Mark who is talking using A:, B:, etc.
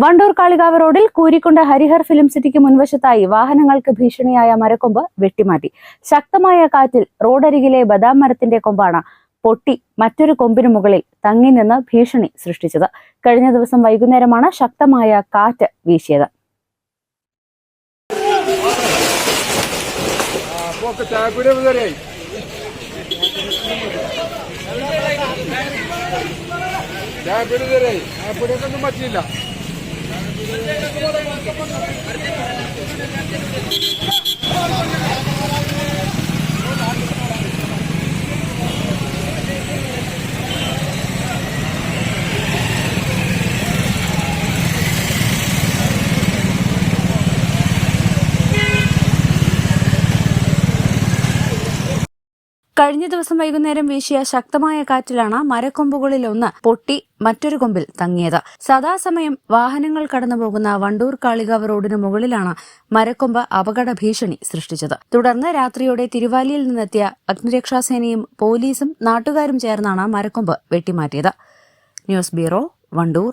A: വണ്ടൂർ കാളികാവ് റോഡിൽ കൂരിക്കുണ്ട് ഹരിഹർ ഫിലിം സിറ്റിക്ക് മുൻവശത്തായി വാഹനങ്ങൾക്ക് ഭീഷണിയായ മരക്കൊമ്പ് വെട്ടിമാറ്റി. ശക്തമായ കാറ്റിൽ റോഡരികിലെ ബദാം മരത്തിന്റെ കൊമ്പാണ് പൊട്ടി മറ്റൊരു കൊമ്പിനു മുകളിൽ തങ്ങി നിന്ന് ഭീഷണി സൃഷ്ടിച്ചത്. കഴിഞ്ഞ ദിവസം വൈകുന്നേരമാണ് ശക്തമായ കാറ്റ് വീശിയത്.
B: ഞാൻ ഒന്നും പറ്റിയില്ല. Thank you.
A: കഴിഞ്ഞ ദിവസം വൈകുന്നേരം വീശിയ ശക്തമായ കാറ്റിലാണ് മരക്കൊമ്പുകളിൽ ഒന്ന് പൊട്ടി മറ്റൊരു കൊമ്പിൽ തങ്ങിയത്. സദാസമയം വാഹനങ്ങൾ കടന്നുപോകുന്ന വണ്ടൂർ കാളികാവ് റോഡിന് മുകളിലാണ് മരക്കൊമ്പ് അപകട ഭീഷണി സൃഷ്ടിച്ചത്. തുടർന്ന് രാത്രിയോടെ തിരുവാലിയിൽ നിന്നെത്തിയ അഗ്നിരക്ഷാസേനയും പോലീസും നാട്ടുകാരും ചേർന്നാണ് മരക്കൊമ്പ് വെട്ടിമാറ്റിയത്. News bureau Wandoor.